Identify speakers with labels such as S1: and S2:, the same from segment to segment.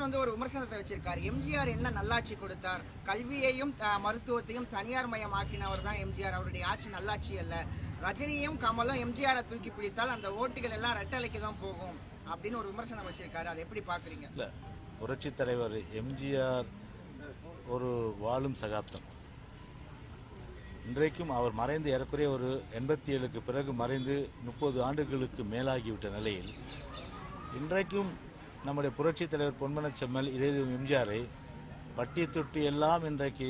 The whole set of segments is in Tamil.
S1: சீமான் வந்து ஒரு விமர்சனத்தை வச்சிருக்காரு. எம்ஜிஆர் என்ன நல்லாட்சி கொடுத்தார்? கல்வியையும் மருத்துவத்தையும் தனியார் மயமாக்கினவர் தான் எம்ஜிஆர். அவருடைய ஆட்சி நல்லாட்சி அல்ல. ரஜினியும் கமலும் எம்ஜிஆரை தூக்கி பிடித்தால் அந்த ஓட்டுகள் எல்லாம் ரெட்டலைக்கு தான் போகும் அப்படின்னு ஒரு விமர்சனம் வச்சிருக்காரு. அதை எப்படி பாக்குறீங்க
S2: இல்ல புரட்சி தலைவர் எம்ஜிஆர் ஒரு வாழும் சகாப்தம். இன்றைக்கும் அவர் மறைந்து ஏறக்குறைய ஒரு எண்பத்தி ஏழுக்கு பிறகு மறைந்து முப்பது ஆண்டுகளுக்கு மேலாகிவிட்ட நிலையில் இன்றைக்கும் நம்முடைய புரட்சி தலைவர் பொன்மன செம்மல் இதே எம்ஜிஆரை பட்டி தொட்டி எல்லாம் இன்றைக்கு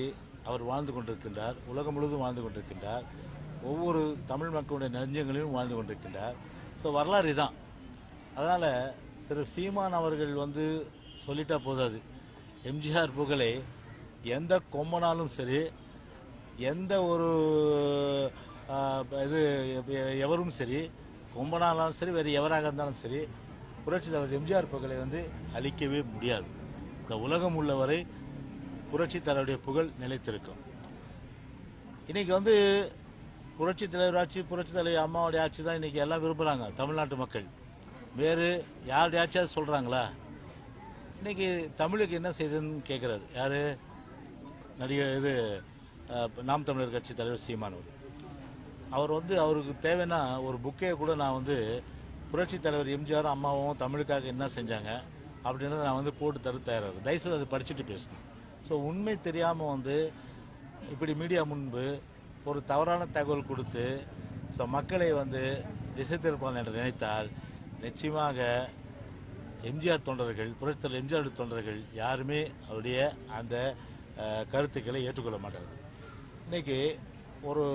S2: அவர் வாழ்ந்து கொண்டிருக்கின்றார். உலகம் முழுவதும் வாழ்ந்து கொண்டிருக்கின்றார். ஒவ்வொரு தமிழ் மக்களுடைய நெஞ்சங்களிலும் வாழ்ந்து கொண்டிருக்கின்றார். ஸோ வரலாறு தான் அதனால் திரு சீமான் அவர்கள் வந்து சொல்லிட்டா போதாது. எம்ஜிஆர் புகழை எந்த கொம்பனாலும் சரி எந்த ஒரு இது எவரும் சரி கொம்பனாலும் சரி வேறு எவராக இருந்தாலும் சரி புரட்சி தலைவர் எம்ஜிஆர் புகழை வந்து அழிக்கவே முடியாது. இந்த உலகம் உள்ளவரை புரட்சி தலைவருடைய புகழ் நிலைத்திருக்கும். இன்னைக்கு வந்து புரட்சி தலைவர் ஆட்சி புரட்சி தலைவர் அம்மாவுடைய ஆட்சி தான் இன்னைக்கு எல்லாம் விரும்புகிறாங்க தமிழ்நாட்டு மக்கள். வேறு யாருடைய ஆட்சியாவது சொல்கிறாங்களா இன்னைக்கு தமிழுக்கு என்ன செய்யுதுன்னு கேட்குறாரு யார்? நடிகர் இது நாம் தமிழர் கட்சி தலைவர் சீமானவர் அவர் அவர் வந்து அவருக்கு தேவைன்னா ஒரு புக்கே கூட நான் வந்து புரட்சி தலைவர் எம்ஜிஆர் அம்மாவும் தமிழுக்காக என்ன செஞ்சாங்க அப்படின்றத நான் வந்து போட்டு தர தயாராக தயவுசெய்து அதை படிச்சுட்டு பேசணும். ஸோ உண்மை தெரியாமல் வந்து இப்படி மீடியா முன்பு ஒரு தவறான தகவல் கொடுத்து ஸோ மக்களை வந்து திசை திருப்பான் என்று நினைத்தால் நிச்சயமாக எம்ஜிஆர் தொண்டர்கள் புரட்சி தலைவர் எம்ஜிஆர் தொண்டர்கள் யாருமே அவருடைய அந்த கருத்துக்களை ஏற்றுக்கொள்ள மாட்டார்கள். இன்னைக்கு ஒரு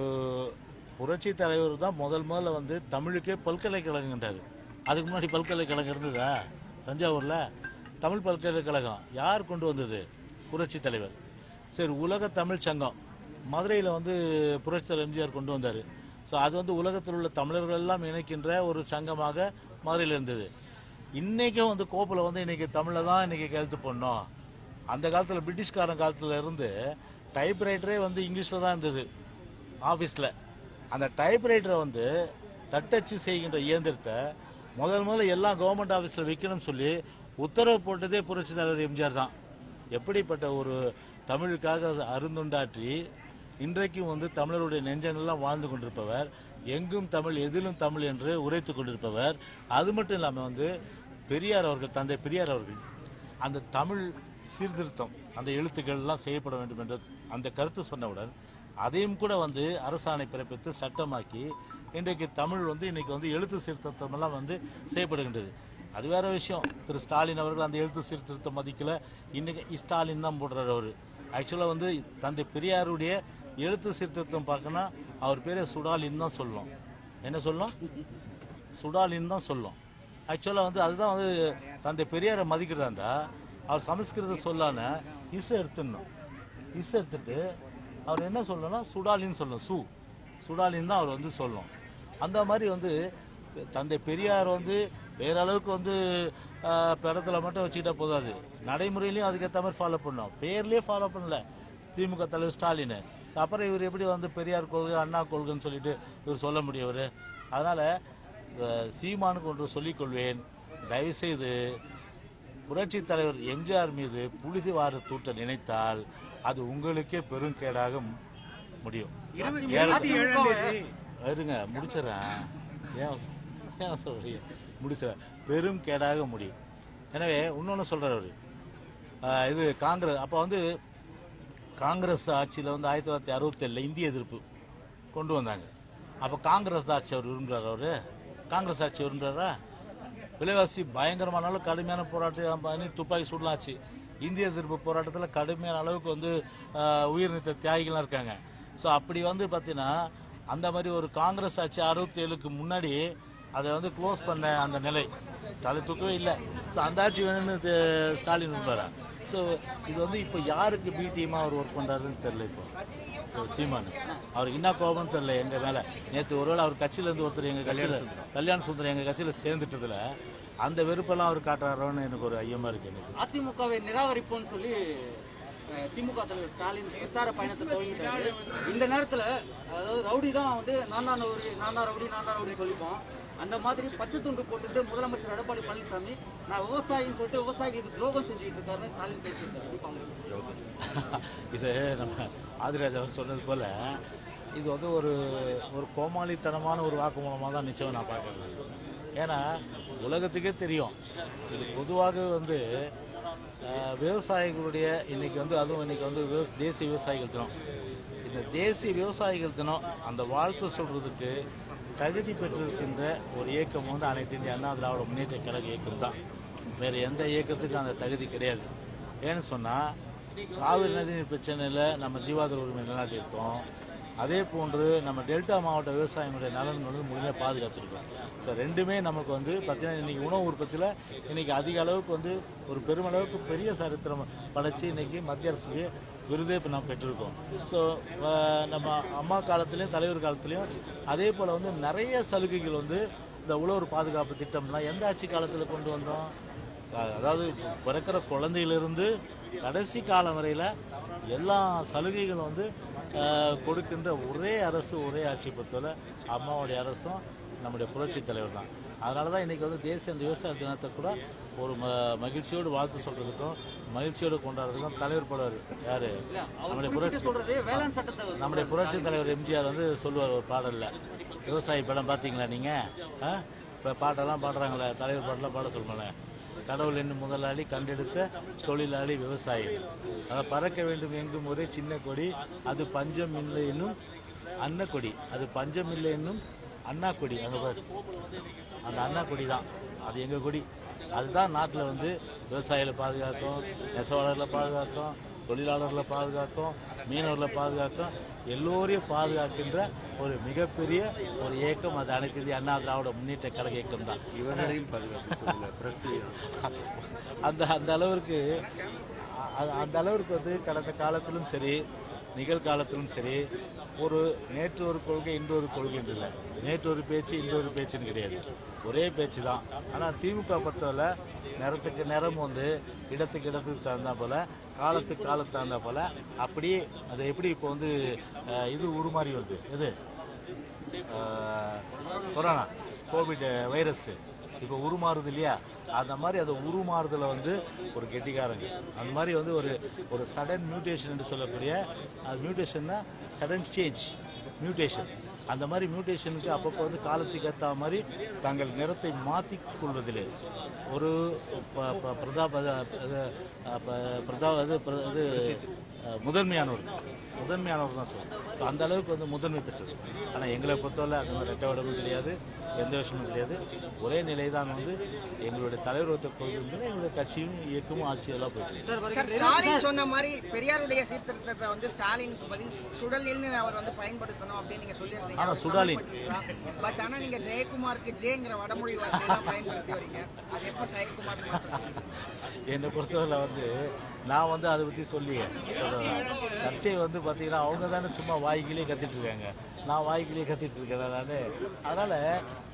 S2: புரட்சி தலைவர் தான் முதல் முதல்ல வந்து தமிழுக்கே பல்கலைக்கழகம்ன்றாரு. அதுக்கு முன்னாடி பல்கலைக்கழகம் இருந்ததா? தஞ்சாவூரில்? தமிழ் பல்கலைக்கழகம். யார் கொண்டு வந்தது? புரட்சி தலைவர். சரி உலக தமிழ் சங்கம். மதுரையில் வந்து புரட்சி தலைவர் எம்ஜிஆர் கொண்டு வந்தார். ஸோ அது வந்து உலகத்தில் உள்ள தமிழர்கள் எல்லாம் இணைக்கின்ற ஒரு சங்கமாக மதுரையில் இருந்தது. இன்றைக்கும் வந்து கோப்பில் வந்து இன்றைக்கி தமிழில் தான் இன்றைக்கி கெழுத்து பண்ணோம் அந்த காலத்தில் பிரிட்டிஷ்காரன் காலத்தில் இருந்து டைப்ரைட்டரே வந்து இங்கிலீஷில் தான் இருந்தது. ஆஃபீஸில் அந்த டைப்ரைட்டரை வந்து தட்டச்சு செய்கின்ற இயந்திரத்தை முதல் முதல்ல எல்லா கவர்மெண்ட் ஆஃபீஸில் விற்கணும்னு சொல்லி உத்தரவு போட்டதே புரட்சி தலைவர் எம்ஜிஆர் தான். எப்படிப்பட்ட ஒரு தமிழுக்காக அருந்துண்டாற்றி இன்றைக்கும் வந்து தமிழருடைய நெஞ்சங்கள்லாம் வாழ்ந்து கொண்டிருப்பவர் எங்கும் தமிழ் எதிலும் தமிழ் என்று உரைத்து கொண்டிருப்பவர். அது மட்டும் இல்லாமல் வந்து பெரியார் அவர்கள் தந்தை பெரியார் அவர்கள் அந்த தமிழ் சீர்திருத்தம் அந்த எழுத்துக்கள் எல்லாம் செய்யப்பட வேண்டும் என்ற அந்த கருத்து சொன்னவுடன் அதையும் கூட வந்து அரசாணை பிறப்பித்து சட்டமாக்கி இன்றைக்கு தமிழ் வந்து இன்னைக்கு வந்து எழுத்து சீர்திருத்தம் எல்லாம் வந்து செய்யப்படுகின்றது. அது வேற விஷயம். திரு ஸ்டாலின் அவர்கள் அந்த எழுத்து சீர்திருத்தம் மதிக்கல. இன்னைக்கு ஸ்டாலின் தான் போடுறாரு அவர். ஆக்சுவலாக வந்து தந்தை பெரியாருடைய எழுத்து சீர்திருத்தம் பார்க்கணும் அவர் பேரே சுடாலின் தான் சொல்லணும் என்ன சொல்லணும் சுடாலின் தான் சொல்லும். ஆக்சுவலாக வந்து அதுதான் வந்து தந்தை பெரியாரை மதிக்கிறதா இருந்தால் அவர் சமஸ்கிருத சொல்லான இசை எடுத்துடணும். இசை எடுத்துட்டு அவர் என்ன சொல்லணும்னா சுடாலின்னு சொல்லணும் சு. சுடாலின் தான் அவர் வந்து சொல்லணும். அந்த மாதிரி வந்து தந்தை பெரியார் வந்து வேற அளவுக்கு வந்து படத்தில் மட்டும் வச்சுக்கிட்டா போதாது. நடைமுறையிலையும் அதுக்கேற்ற மாதிரி ஃபாலோ பண்ணோம் பேர்லேயே ஃபாலோ பண்ணல. திமுக தலைவர் ஸ்டாலின். அப்புறம் இவர் எப்படி வந்து பெரியார் கொள்கை அண்ணா கொள்கைன்னு சொல்லிட்டு இவர் சொல்ல முடியும் அதனால் அதனால சீமானுக்கு ஒன்று சொல்லிக்கொள்வேன் தயவுசெய்து புரட்சி தலைவர் எம்ஜிஆர் மீது புழுதி வார தூட்ட நினைத்தால் அது உங்களுக்கே பெரும் கேடாக முடியும் இருங்க முடிச்சிடறேன். ஏன் ஏன் சொல்றீங்க முடிச்சிடறேன். பெரும் கேடாக முடியும். எனவே இன்னொன்று சொல்றாரு அவரு. இது காங்கிரஸ் அப்போ வந்து காங்கிரஸ் ஆட்சியில் வந்து ஆயிரத்தி தொள்ளாயிரத்தி அறுபத்தேழில் இந்திய எதிர்ப்பு கொண்டு வந்தாங்க. அப்போ காங்கிரஸ் ஆட்சி அவர் விரும்புகிறார் அவரு. காங்கிரஸ் ஆட்சி விரும்புகிறாரா விலைவாசி பயங்கரமான அளவு கடுமையான போராட்டம் துப்பாக்கி சுடலாச்சு இந்திய எதிர்ப்பு போராட்டத்தில் கடுமையான அளவுக்கு வந்து உயிர் நீத்த தியாகிகள்லாம் இருக்காங்க. ஸோ அப்படி வந்து பார்த்தீங்கன்னா அந்த மாதிரி ஒரு காங்கிரஸ் ஆட்சி அறுபத்தி ஏழுக்கு முன்னாடி அதை வந்து க்ளோஸ் பண்ண அந்த நிலை. தலை தூக்கவே இல்லை. ஸோ அந்த ஆட்சி வேணும்னு ஸ்டாலின் விரும்புகிறார் ஸோ இது வந்து இப்போ யாருக்கு பி டீமாக அவர் ஒர்க் பண்ணுறாருன்னு தெரியல இப்போ. சீமான். அவருக்கு என்ன கோபம் தெரியல எங்க மேல. நேற்று ஒருவேளை அவர் கட்சியில இருந்து ஒருத்தர் எங்க கட்சியில கல்யாண சுந்தரம் எங்க கட்சியில சேர்ந்துட்டதுல அந்த வெறுப்பெல்லாம் அவர் காட்டுறாரோன்னு எனக்கு ஒரு ஐயமா இருக்கு எனக்கு.
S3: அதிமுகவை நிராகரிப்போம்னு சொல்லி திமுக தலைவர் ஸ்டாலின் பிரச்சார பயணத்தை துவங்கிட்டாரு. இந்த நேரத்துல அதாவது ரவுடி தான் வந்து நான் ரவுடி நான் ரவுடி நான் ரவுடி சொல்லிப்போம். அந்த மாதிரி பச்சை துண்டு போட்டுட்டு முதலமைச்சர் எடப்பாடி பழனிசாமி நான் விவசாயின்னு சொல்லிட்டு விவசாயிகளுக்கு துரோகம் செஞ்சுட்டு இருக்காருன்னு ஸ்டாலின் பேசியிருக்காரு?
S2: இது நம்ம ஆதிராஜ் அவர் சொன்னது போல இது வந்து ஒரு ஒரு கோமாளித்தனமான ஒரு வாக்குமூலமாக தான் நிச்சயம் நான் பார்க்குறேன் ஏன்னா உலகத்துக்கே தெரியும். இது பொதுவாக வந்து விவசாயிகளுடைய இன்னைக்கு வந்து அதுவும் இன்னைக்கு வந்து விவச- தேசிய விவசாயிகள் தினம். இந்த தேசிய விவசாயிகள் தினம் அந்த வாழ்த்து சொல்றதுக்கு தகுதி பெற்றிருக்கின்ற ஒரு இயக்கம் வந்து அனைத்து இந்திய அண்ணா திராவிட முன்னேற்ற கழக இயக்கம் தான். வேறு எந்த இயக்கத்துக்கும் அந்த தகுதி கிடையாது. ஏன்னு சொன்னால் காவிரி நதி பிரச்சனையில் நம்ம ஜீவாதார உரிமை நிலைநாட்டியிருக்கோம். அதே போன்று நம்ம டெல்டா மாவட்ட விவசாயிகளுடைய நலன் வந்து முழுமையாக பாதுகாத்துருக்கோம். ஸோ ரெண்டுமே நமக்கு வந்து பார்த்தீங்கன்னா இன்றைக்கி உணவு உற்பத்தியில் இன்றைக்கி அதிக அளவுக்கு வந்து ஒரு பெருமளவுக்கு பெரிய சரித்திரம் படைச்சி இன்றைக்கி மத்திய அரசுடைய விருதே இப்போ நம்ம பெற்றிருக்கோம். ஸோ நம்ம அம்மா காலத்துலேயும் தலைவர் காலத்துலேயும் அதே போல் வந்து நிறைய சலுகைகள் வந்து இந்த உழவர் பாதுகாப்பு திட்டம்லாம் எந்த ஆட்சி காலத்தில் கொண்டு வந்தோம்? அதாவது பிறக்கிற குழந்தையிலிருந்து கடைசி காலம் வரையில் எல்லா சலுகைகளும் வந்து கொடுக்கின்ற ஒரே அரசு ஒரே ஆட்சி பொறுத்தவரை அம்மாவுடைய அரசும் நம்முடைய புரட்சி தலைவர் தான். அதனால தான் இன்றைக்கி வந்து தேசிய அந்த விவசாய தினத்தை கூட ஒரு ம மகிழ்ச்சியோடு வாழ்த்து சொல்கிறதுக்கும் மகிழ்ச்சியோடு கொண்டாடுறதுக்கும் தலைவர் படுவார் யார்? நம்முடைய புரட்சி நம்முடைய புரட்சி தலைவர் எம்ஜிஆர் வந்து சொல்லுவார் ஒரு பாடலில். விவசாயி படம் பார்த்தீங்களா நீங்கள் இப்போ பாட்டெல்லாம் பாடுறாங்களே தலைவர் பாட்டெல்லாம் பாட சொல்லுங்களேன். கடவுள் என்னும் முதலாளி கண்டெடுத்த தொழிலாளி விவசாயி. அதை பறக்க வேண்டும் எங்கும் ஒரே சின்ன கொடி அது பஞ்சம் இல்லை என்னும் அன்னக்கொடி. அது பஞ்சம் இல்லை என்னும் அண்ணா கொடி அங்கே பாரு. அந்த அண்ணா கொடி தான். அது எங்கள் கொடி? அதுதான் நாட்டில் வந்து விவசாயிகளை பாதுகாக்கும் நெசவாளர்களை பாதுகாக்கும் தொழிலாளர்களை பாதுகாக்கும் மீனவர்களை பாதுகாக்கும் எல்லோரையும் பாதுகாக்கின்ற ஒரு மிகப்பெரிய ஒரு இயக்கம் அது அனைத்து இந்திய அண்ணா திராவிட முன்னேற்ற கழக இயக்கம் தான்.
S4: இவர்களையும்
S2: அந்த அந்த அளவிற்கு அந்த அளவிற்கு வந்து கடந்த காலத்திலும் சரி நிகழ்காலத்திலும் சரி ஒரு நேற்று ஒரு கொள்கை இன்று ஒரு கொள்கை இல்லை. நேற்று ஒரு பேச்சு இன்று ஒரு பேச்சுன்னு கிடையாது. ஒரே பேச்சு தான். ஆனால் திமுக பொறுத்தவரை நிறத்துக்கு நிறம் வந்து இடத்துக்கு இடத்துக்கு தகுந்தா போல காலத்துக்கு காலத்துக்கு தகுந்தா போல அப்படியே அது எப்படி இப்போ வந்து இது உருமாறி வருது? எது? கொரோனா கோவிட் வைரஸ் இப்போ உருமாறுது இல்லையா? அந்த மாதிரி அதை உருமாறுதல வந்து ஒரு கெட்டிக்காரங்க. அந்த மாதிரி வந்து ஒரு ஒரு சடன் மியூட்டேஷன் என்று சொல்லக்கூடிய அது மியூட்டேஷன்னா சடன் சேஞ்ச் மியூட்டேஷன் அந்த மாதிரி மியூட்டேஷனுக்கு அப்பப்போ வந்து காலத்துக்கு ஏற்ற மாதிரி தங்கள் நிறத்தை மாற்றி கொள்வதிலே ஒரு ப- பிரதாப் பிரதாப அது, இது இது முதன்மையானவர் முதன்மையானவர் தான் சொல்லுவோம் ஸோ அந்த அளவுக்கு வந்து முதன்மை பெற்றது ஆனால் எங்களை பொறுத்தவரை அந்த மாதிரி ரெட்டை கிடையாது. எந்த விஷயமும் கிடையாது ஒரே நிலை தான் வந்து எங்களுடைய தலைவர் ஒருத்த கொள்கை என்பது எங்களுடைய கட்சியும் இயக்கமும் போயிட்டு.
S3: சார்
S1: சார்
S3: வருகிற
S1: ஸ்டாலின் சொன்ன மாதிரி பெரியாருடைய சீர்திருத்தத்தை வந்து ஸ்டாலினுக்கு பதில் சுடலில்னு அவர் வந்து பயன்படுத்தணும் அப்படின்னு நீங்க சொல்லியிருந்தீங்க
S2: ஆனா, சுடாலின்.
S1: பட் ஆனா நீங்க ஜெயக்குமாருக்கு ஜேங்கிற வடமொழி வார்த்தையெல்லாம் பயன்படுத்தி வரீங்க அது எப்ப ஜெயக்குமார்?
S2: என்னை பொறுத்தவரை வந்து நான் வந்து அதை பற்றி சொல்லி சர்ச்சை வந்து பார்த்தீங்கன்னா அவங்க தானே சும்மா வாய்க்கிலே கத்திட்டு இருக்காங்க. நான் வாய்க்கிலே கத்திட்டு நான். அதனால்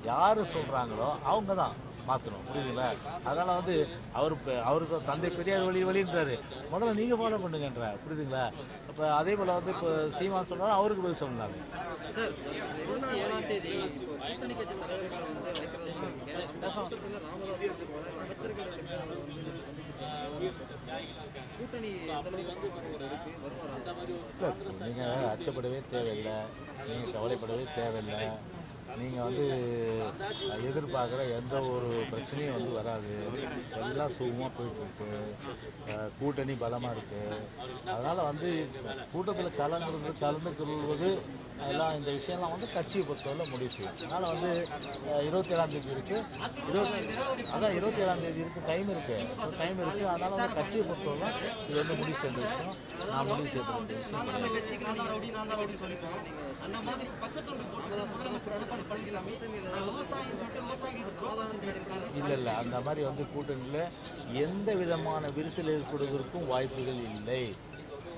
S2: யார் சொல்கிறாங்களோ அவங்க தான் மாற்றணும் புரியுதுங்களா? அதனால் வந்து அவர் அவர் சொ- தந்தை பெரியார் வழி வழின்றாரு. முதல்ல நீங்கள் ஃபாலோ பண்ணுங்கன்றார் புரியுதுங்களா? இப்போ அதே போல் வந்து இப்போ சீமான் சொன்னாலும் அவருக்கு பதில் சொன்னாங்க
S3: சார்
S2: நீங்கள் அச்சப்படவே தேவையில்லை. நீங்கள் கவலைப்படவே தேவையில்லை. நீங்கள் வந்து எதிர்பார்க்குற எந்த ஒரு பிரச்சனையும் வந்து வராது. எல்லாம் சுகமாக போயிட்டுருக்கு. கூட்டணி பலமாக இருக்குது அதனால் வந்து கூட்டத்தில் கலந்துறது கலந்து கொள்வது எல்லாம் இந்த விஷயம்லாம் வந்து கட்சியை பொறுத்தவரை முடிவு செய்யும். அதனால் வந்து இருபத்தி ஏழாம் தேதி இருக்குது இருபத்தி அதான் இருபத்தி ஏழாம் தேதி இருக்குது டைம் இருக்குது டைம் இருக்குது அதனால் வந்து கட்சியை பொறுத்தவரை இது வந்து முடிவு செய்த விஷயம். நான் முடிவு செய்த விஷயம்.
S3: அந்த மாதிரி பச்சை போட்டு முதலமைச்சர் எடப்பாடி பழனிசாமி விவசாயம் விவசாயிகளுக்கு சமாதானம்
S2: இல்லை இல்லை அந்த மாதிரி வந்து கூட்டணியில் எந்த விதமான விரிசல் ஏற்படுவதற்கும் வாய்ப்புகள் இல்லை.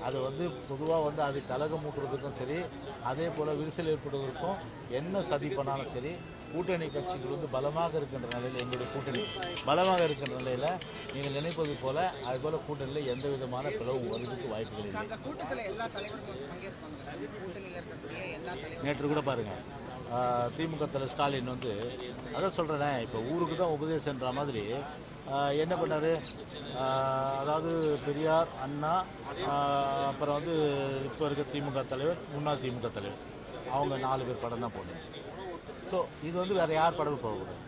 S2: அது வந்து பொதுவாக வந்து அது கலகம் ஊட்டுறதுக்கும் சரி அதே போல் விரிசல் ஏற்படுவதற்கும் என்ன சதி பண்ணாலும் சரி கூட்டணி கட்சிகள் வந்து பலமாக இருக்கின்ற நிலையில் எங்களுடைய கூட்டணி பலமாக இருக்கின்ற நிலையில் நீங்கள் நினைப்பது போல அது போல் கூட்டணியில் எந்த விதமான பிளவும் வருவதற்கு வாய்ப்புகள் இல்லை. நேற்று கூட பாருங்கள் ஆஹ், திமுக தலைவர் ஸ்டாலின் வந்து அதான் சொல்கிறேனே இப்போ ஊருக்கு தான் உபதேசன்ற மாதிரி என்ன பண்ணார்? அதாவது பெரியார் அண்ணா அப்புறம் வந்து இப்போ இருக்க திமுக தலைவர் முன்னாள் திமுக தலைவர். அவங்க நாலு பேர் படம் தான் போடணும். ஸோ இது வந்து வேறு யார் படமும் போடக்கூடாது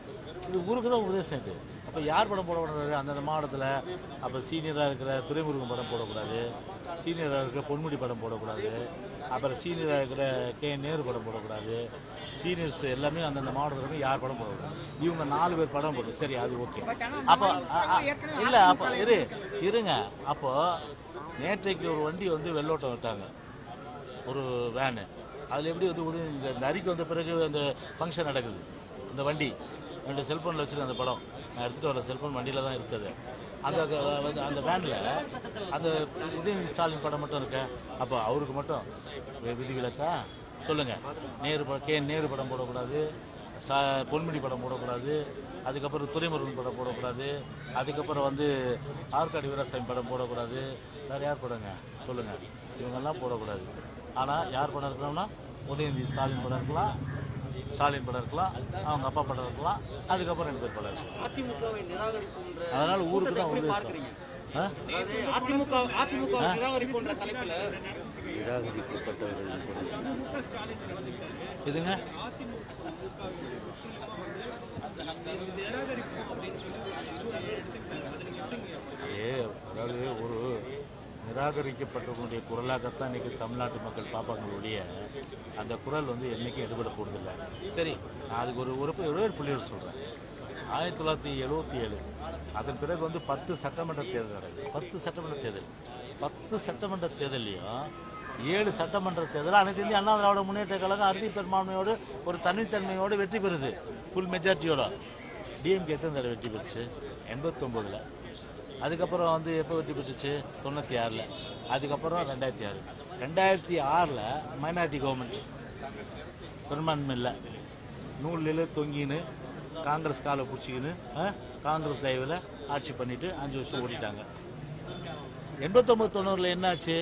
S2: இது ஊருக்கு தான் உபதேசம் இது. அப்போ யார் படம் போடக்கூடாது அந்தந்த மாவட்டத்தில். அப்போ சீனியராக இருக்கிற துரைமுருகன் படம் போடக்கூடாது. சீனியராக இருக்கிற பொன்முடி படம் போடக்கூடாது. அப்புறம் சீனியராக இருக்கிற கே நேரு படம் போடக்கூடாது. சீனியர்ஸ் எல்லாமே அந்தந்த மாவட்டத்தில் யார் படம் போடக்கூடாது இவங்க நாலு பேர் படம் போடும் சரி அது ஓகே. அப்போ இல்லை அப்போ இரு இருங்க. அப்போ நேற்றைக்கு ஒரு வண்டி வந்து வெள்ளோட்டம் விட்டாங்க. ஒரு வேனு. அதில் எப்படி வந்து உதவி இந்த நரிக்கு வந்த பிறகு அந்த ஃபங்க்ஷன் நடக்குது? அந்த வண்டி. ரெண்டு செல்ஃபோனில் வச்சுருக்க அந்த படம். நான் எடுத்துகிட்டு வர செல்ஃபோன் வண்டியில் தான் இருக்குது. அந்த வந்து அந்த வேனில் அந்த உதயநிதி ஸ்டாலின் படம் மட்டும் இருக்கேன் அப்போ அவருக்கு மட்டும். விதி விதிவிலக்கா? சொல்லுங்கள் நேரு படம் கே நேரு படம் போடக்கூடாது. ஸ்டா பொன்முடி படம் போடக்கூடாது. அதுக்கப்புறம் துறைமுருகன் படம் போடக்கூடாது. அதுக்கப்புறம் வந்து ஆற்காடு வீராசாமி படம் போடக்கூடாது. வேறு யார் படங்க? சொல்லுங்கள் இவங்கெல்லாம் போடக்கூடாது. ஆனால் யார் படம் இருக்கணும்னா? உதயநிதி ஸ்டாலின் படம் இருக்கலாம். ஸ்டாலின் படம் இருக்கலாம். அவங்க அப்பா படம் இருக்கலாம். அதுக்கப்புறம் ரெண்டு பேர் படம் இருக்கலாம்.
S3: அதிமுகவை நிராகரிப்புன்ற
S2: அதனால ஊருக்கு தான்
S3: தலைப்புல
S4: நிராகரிக்கப்பட்டவர்கள்
S2: இதுங்க ஏ அதாவது ஒரு நிராகரிக்கப்பட்டவர்களுடைய குரலாகத்தான் இன்னைக்கு தமிழ்நாட்டு மக்கள் பார்ப்பாங்களுடைய அந்த குரல் வந்து என்றைக்கும் எடுபட போகிறதில்ல சரி நான் அதுக்கு ஒரு ஒரு ஒரே புள்ளியர் சொல்கிறேன் ஆயிரத்தி தொள்ளாயிரத்தி எழுபத்தி ஏழு அதன் பிறகு வந்து பத்து சட்டமன்ற தேர்தல் நடக்குது பத்து சட்டமன்ற தேர்தல் பத்து சட்டமன்ற தேர்தலையும் ஏழு சட்டமன்ற தேர்தல் அனைத்து இந்திய அண்ணா திராவிட முன்னேற்ற கழகம் அறுதி பெரும்பான்மையோடு ஒரு தனித்தன்மையோடு வெற்றி பெறுது ஃபுல் மெஜாரிட்டியோட டிஎம்கே எத்தனை தடவை வெற்றி பெற்றுச்சு எண்பத்தொம்போதில். அதுக்கப்புறம் வந்து எப்போ வெற்றி பெற்றுச்சு? தொண்ணூற்றி ஆறில். அதுக்கப்புறம் ரெண்டாயிரத்தி ஆறு. ரெண்டாயிரத்தி ஆறில் மைனாரிட்டி கவர்மெண்ட் பெரும்பான்மை இல்லை நூலில் தொங்கின்னு காங்கிரஸ் காலை பிடிச்சிக்கின்னு காங்கிரஸ் தயவில் ஆட்சி பண்ணிட்டு அஞ்சு வருஷம் ஓடிட்டாங்க. எண்பத்தொம்பது தொண்ணூறில் என்னாச்சு?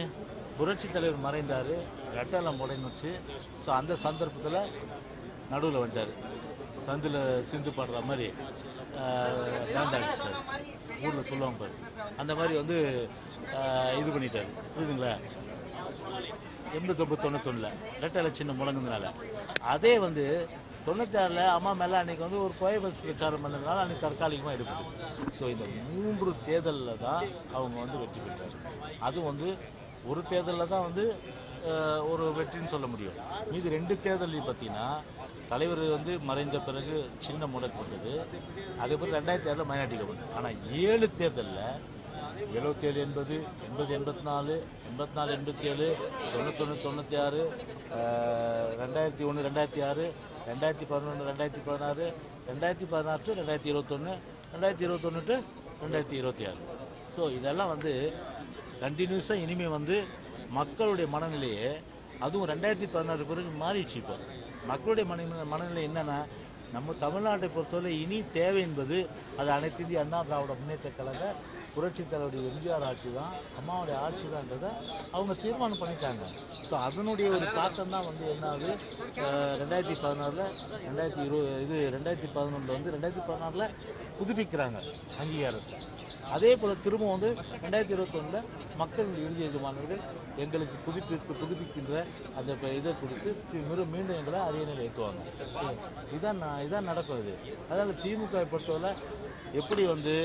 S2: புரட்சி தலைவர் மறைந்தார். ரெட்டெல்லாம் முடைந்துச்சு ஸோ அந்த சந்தர்ப்பத்தில் நடுவில் வந்துட்டார். சந்தில் சிந்து பாடுற மாதிரி. பேண்ட் அடிச்சிட்டார். ஊரில் சொல்லுவாங்க பாரு. அந்த மாதிரி வந்து இது பண்ணிட்டார். புரியுதுங்களா? எண்பத்தொம்பது தொண்ணூத்தொன்னில். ரெட்டை சின்ன முழங்குனால அதே வந்து தொண்ணூத்தாறில் அம்மா மேலே அன்றைக்கி வந்து ஒரு கோயபல்ஸ் பிரச்சாரம் பண்ணதுனால அன்றைக்கி தற்காலிகமாக எடுப்பது ஸோ இந்த மூன்று தேர்தலில் தான் அவங்க வந்து வெற்றி பெற்றார். அதுவும் வந்து ஒரு தேர்தலில் தான் வந்து ஒரு வெற்றின்னு சொல்ல முடியும். மீதி ரெண்டு தேர்தலையும் பார்த்தீங்கன்னா தலைவர் வந்து மறைந்த பிறகு சின்ன முடக்கப்பட்டது அதுக்கப்புறம் ரெண்டாயிரத்தி ஆறில் மைனாரிட்டி கவர்மெண்ட் ஆனால் ஏழு தேர்தலில் எழுபத்தேழு எண்பது எண்பது எண்பத்தி நாலு எண்பத்தி நாலு எண்பத்தி ஏழு தொண்ணூத்தொன்று தொண்ணூற்றி ஆறு ரெண்டாயிரத்தி ஒன்று ரெண்டாயிரத்தி ஆறு ரெண்டாயிரத்தி பதினொன்று ரெண்டாயிரத்தி பதினாறு ரெண்டாயிரத்தி பதினாறு டு ரெண்டாயிரத்தி இருபத்தொன்று ரெண்டாயிரத்தி இருபத்தொன்று டு ரெண்டாயிரத்தி இருபத்தி ஆறு. ஸோ இதெல்லாம் வந்து கண்டினியூஸாக இனிமேல் வந்து மக்களுடைய மனநிலையே அதுவும் ரெண்டாயிரத்தி பதினாறு பிறகு மாறிடுச்சு இப்போ. மக்களுடைய மன மனநிலை என்னென்னா நம்ம தமிழ்நாட்டை பொறுத்தவரை இனி தேவை என்பது அது அனைத்து இந்திய அண்ணா திராவிட முன்னேற்ற கழக புரட்சி தலைவருடைய எம்ஜிஆர் ஆட்சி தான் அம்மாவுடைய ஆட்சி தான்றதை அவங்க தீர்மானம் பண்ணிட்டாங்க. ஸோ அதனுடைய ஒரு தாக்கம் தான் வந்து என்ன ஆகுது? ரெண்டாயிரத்தி பதினாறில் ரெண்டாயிரத்தி இரு இது ரெண்டாயிரத்தி பதினொன்றில் வந்து ரெண்டாயிரத்தி பதினாறில் புதுப்பிக்கிறாங்க அங்கீகாரத்தை. அதே போல் திரும்ப வந்து ரெண்டாயிரத்தி இருபத்தொன்னில் மக்கள் இறுதி எஜமானவர்கள் எங்களுக்கு புதுப்பிப்பு புதுப்பிக்கின்ற அந்த இதை கொடுத்து தி- மீண்டும் எங்களை அதே நிலை ஏற்றுவாங்க. இதான் நான் இதான் நடக்கிறது அதாவது திமுக பொறுத்தவரை எப்படி வந்து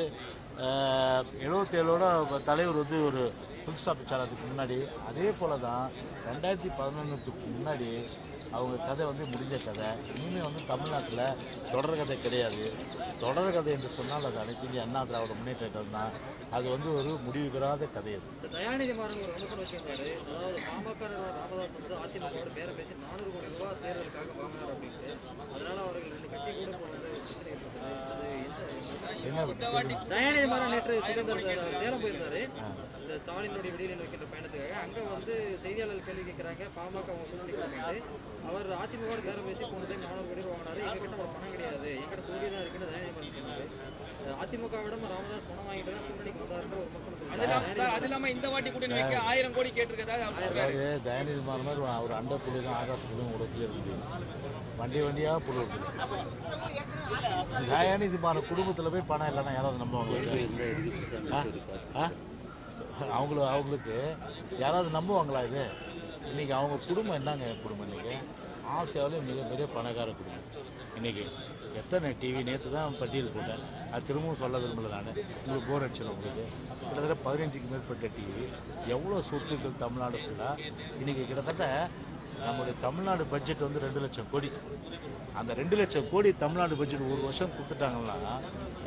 S2: எழுபத்தேழோட தலைவர் வந்து ஒரு ஃபுல் ஸ்டாப் முன்னாடி அதே போல தான் ரெண்டாயிரத்தி பதினொன்றுக்கு முன்னாடி அவங்க கதை வந்து முடிஞ்ச கதை. இனிமேல் வந்து தமிழ்நாட்டில் தொடர் கதை கிடையாது. தொடர் கதை என்று சொன்னால் அது அனைத்து இந்திய அண்ணா திராவிட முன்னேற்ற கழகம் தான். அது வந்து ஒரு முடிவு பெறாத கதை அது.
S3: தயாநிதி மாறன் ஒரு விமர்சனம் வச்சிருந்தாரு. அதாவது பாமக நிறுவனர் ராமதாஸ் வந்து அதிமுகவோட பேர பேசி நானூறு கோடி ரூபாய் தேர்தலுக்காக வாங்கினார் அப்படின்ட்டு. அதனால அவர்கள் ரெண்டு கட்சி கூட இப்போ வந்து பிரச்சனை ஏற்பட்டது. அது எந்த-
S2: என்ன?
S3: தயாநிதி மாறன் நேற்று சுதந்திர சேலம் போயிருந்தாரு. இந்த ஸ்டாலினுடைய விடுதலை வைக்கின்ற பயணத்துக்காக அங்க வந்து செய்தியாளர்கள் கேள்வி கேட்கறாங்க பாமக அவங்க கொடுக்குறாங்க அவர் அதிமுக பேர பேசி போன டைம் நானூறு கோடி வாங்கினாரு எங்க கிட்ட ஒரு பணம் கிடையாது எங்கிட்ட தொகுதி தான் இருக்குன்னு மாறன் சொன்னாரு அதிமுகவிடம் ராமதாஸ் பணம் வாங்கிட்டு தான் வந்தாருன்ற ஒரு விமர்சனம்
S5: அது இல்லாம சார் அது இல்லாம இந்த வாட்டி கூட்டணி வைக்க ஆயிரம் கோடி கேட்டிருக்கதா
S2: அதாவது தயநிதி மாதிரி அவர் அண்ட புள்ளிலும் ஆகாச புள்ளியும் உடத்துல இருக்குது வண்டி வண்டியா புழு இருக்குது தயாநிதி குடும்பத்தில் போய் பணம் இல்லைன்னா யாராவது நம்புவாங்க? அவங்கள அவங்களுக்கு யாராவது நம்புவாங்களா இது? இன்றைக்கி அவங்க குடும்பம் என்னங்க குடும்பம் இன்றைக்கி ஆசியாவிலே மிகப்பெரிய பணக்கார குடும்பம். இன்னைக்கு எத்தனை டிவி நேற்று தான் பட்டியல் போட்டேன். அது திரும்பவும் சொல்ல விரும்பல நான். உங்களுக்கு போர் அடிச்சிடும் உங்களுக்கு. கிட்டத்தட்ட பதினஞ்சுக்கு மேற்பட்ட டிவி எவ்வளோ சொத்துக்கள் தமிழ்நாடு ஃபுல்லாக இன்றைக்கி கிட்டத்தட்ட நம்முடைய தமிழ்நாடு பட்ஜெட் வந்து ரெண்டு லட்சம் கோடி. அந்த ரெண்டு லட்சம் கோடி தமிழ்நாடு பட்ஜெட் ஒரு வருஷம் கொடுத்துட்டாங்கன்னா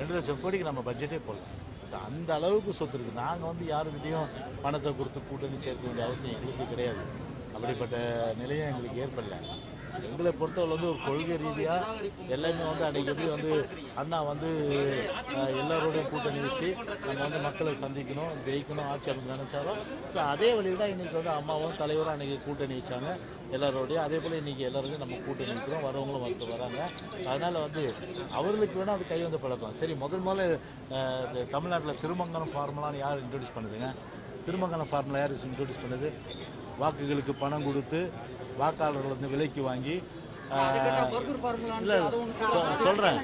S2: ரெண்டு லட்சம் கோடிக்கு நம்ம பட்ஜெட்டே போடலாம். ஸோ அந்த அளவுக்கு சொத்து இருக்குது நாங்கள் வந்து யாருக்கிட்டையும் பணத்தை கொடுத்து கூட்டணி சேர்க்க வேண்டிய அவசியம் எங்களுக்கு கிடையாது. அப்படிப்பட்ட நிலையம் எங்களுக்கு ஏற்படல. எங்களை பொறுத்தவரை வந்து ஒரு கொள்கை ரீதியாக எல்லாமே வந்து அன்றைக்கி எப்படி வந்து அண்ணா வந்து எல்லாரோடையும் கூட்டணி வச்சு நம்ம வந்து மக்களை சந்திக்கணும் ஜெயிக்கணும் ஆட்சி அமைக்க நினைச்சாலும் ஸோ அதே வழியில் தான் இன்றைக்கி வந்து அம்மாவும் தலைவரும் அன்றைக்கி கூட்டணி வச்சாங்க. எல்லாரோடையும். அதே போல் இன்றைக்கி எல்லாருக்கும் நம்ம கூட்டணி நிற்கிறோம் வரவங்களும் வந்து வராங்க. அதனால் வந்து அவர்களுக்கு வேணால் அது கை வந்து பழக்கம். சரி முதல் முதல்ல தமிழ்நாட்டில் திருமங்கலம் ஃபார்முலான்னு யார் இன்ட்ரடியூஸ் பண்ணுதுங்க? திருமங்கலம் ஃபார்முலா யார் இன்ட்ரடியூஸ் பண்ணுது? வாக்குகளுக்கு பணம் கொடுத்து வாக்காளர்கள் வந்து விலைக்கு வாங்கி இல்லை சொல்கிறேன்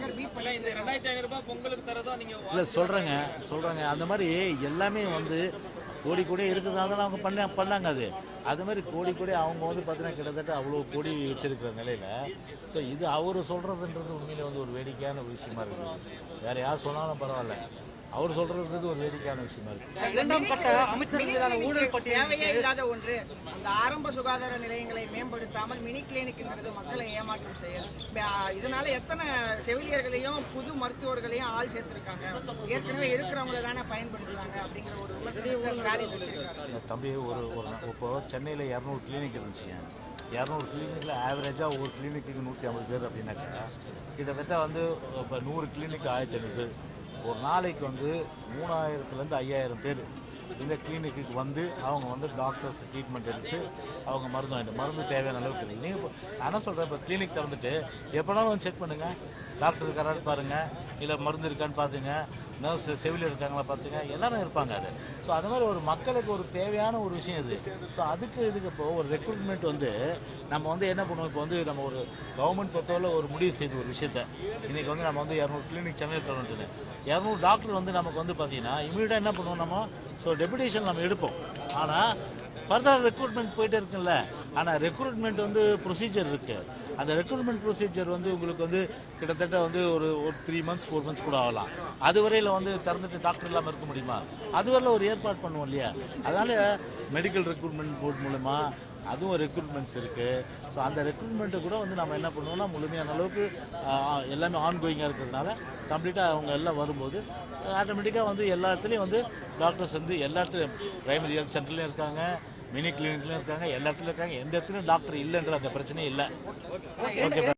S5: இல்ல,
S2: சொல்கிறேங்க சொல்கிறேங்க அந்த மாதிரி எல்லாமே வந்து கோடி கோடி இருக்கிறதால தான் அவங்க பண்ண பண்ணாங்க அது. அது மாதிரி கோடி கோடி அவங்க வந்து பார்த்தீங்கன்னா கிட்டத்தட்ட அவ்வளோ கோடி வச்சிருக்கிற நிலையில் ஸோ இது அவர் சொல்கிறதுன்றது உண்மையிலே வந்து ஒரு வேடிக்கையான விஷயமா இருக்குது. வேறு யார் சொன்னாலும் பரவாயில்ல. அவர் சொல்கிறதுன்றது ஒரு வேடிக்கையான விஷயமா இருக்குது
S3: இரண்டாம் கட்ட ஊழல்
S1: தேவையே இல்லாத ஒன்று. அந்த ஆரம்ப சுகாதார நிலையங்களை மேம்படுத்தாமல் மினி கிளினிக்ங்கிறது மக்களை ஏமாற்றம் செயல். ப- இதனால எத்தனை செவிலியர்களையும் புது மருத்துவர்களையும் ஆள் சேர்த்திருக்காங்க. ஏற்கனவே இருக்கிறவங்களை தானே பயன்படுத்துறாங்க அப்படிங்கிற ஒரு
S2: தம்பி ஒரு ஒரு இப்போ சென்னையில் இரநூறு கிளினிக் இருந்துச்சுங்க. இரநூறு கிளினிக்கில் ஆவரேஜாக ஒரு கிளினிக்கு நூற்றி ஐம்பது பேர் அப்படின்னாக்கா கிட்டத்தட்ட வந்து இப்போ நூறு கிளினிக் ஆயிரத்தி ஐநூறு பேர். ஒரு நாளைக்கு வந்து மூணாயிரத்துலேருந்து ஐயாயிரம் பேர் இந்த கிளினிக்கு வந்து அவங்க வந்து டாக்டர்ஸ் ட்ரீட்மெண்ட் எடுத்து அவங்க மருந்து வாங்கிட்டு மருந்து தேவையான அளவுக்கு. நீங்கள் இப்போ நான் என்ன சொல்கிறேன் இப்போ கிளினிக் திறந்துட்டு எப்போனாலும் வந்து செக் பண்ணுங்கள் டாக்டர் இருக்காரான்னு பாருங்கள் இல்லை மருந்து இருக்கான்னு பார்த்துங்க நர்ஸ் செவிலியர் இருக்காங்களா பார்த்துங்க எல்லாரும் இருப்பாங்க அது. ஸோ அது மாதிரி ஒரு மக்களுக்கு ஒரு தேவையான ஒரு விஷயம் இது. ஸோ அதுக்கு இதுக்கு இப்போ ஒரு ரெக்ரூட்மெண்ட் வந்து நம்ம வந்து என்ன பண்ணுவோம்? இப்போ வந்து நம்ம ஒரு கவர்மெண்ட் பொறுத்தவரை ஒரு முடிவு செய்து ஒரு விஷயத்த. இன்றைக்கி வந்து நம்ம வந்து இரநூறு கிளினிக் சென்னையில் திறந்துட்டு இரநூறு டாக்டர் வந்து நமக்கு வந்து பார்த்தீங்கன்னா இமீடியட்டாக என்ன பண்ணுவோம் நம்ம? ஸோ டெபுடேஷன் நம்ம எடுப்போம். ஆனால் ஃபர்தராக ரெக்ரூட்மெண்ட் போயிட்டே இருக்குல்ல? ஆனால் ரெக்ரூட்மெண்ட் வந்து ப்ரொசீஜர் இருக்குது அந்த ரெக்ரூட்மெண்ட் ப்ரொசீஜர் வந்து உங்களுக்கு வந்து கிட்டத்தட்ட வந்து ஒரு ஒரு த்ரீ மந்த்ஸ் ஃபோர் மந்த்ஸ் கூட ஆகலாம். அது வரையில் வந்து திறந்துட்டு டாக்டர் இல்லாமல் இருக்க முடியுமா? அது வரையில் ஒரு ஏற்பாடு பண்ணுவோம் இல்லையா? அதனால் மெடிக்கல் ரெக்ரூட்மெண்ட் போர்ட் மூலமாக அதுவும் ரெக்ரூட்மெண்ட்ஸ் இருக்குது ஸோ அந்த ரெக்ரூட்மெண்ட்டை கூட வந்து நம்ம என்ன பண்ணுவோம்னா முழுமையான அளவுக்கு எல்லாமே ஆன்கோயிங்காக இருக்கிறதுனால கம்ப்ளீட்டாக அவங்க எல்லாம் வரும்போது ஆட்டோமேட்டிக்காக வந்து எல்லா இடத்துலையும் வந்து டாக்டர்ஸ் வந்து எல்லா இடத்துலையும் ப்ரைமரி ஹெல்த் சென்டர்லேயும் இருக்காங்க. மினி கிளினிக்லையும் இருக்காங்க எல்லா இடத்துலையும் இருக்காங்க எந்த இடத்துலையும் டாக்டர் இல்லைன்ற அந்த பிரச்சனையே இல்லை. ஓகே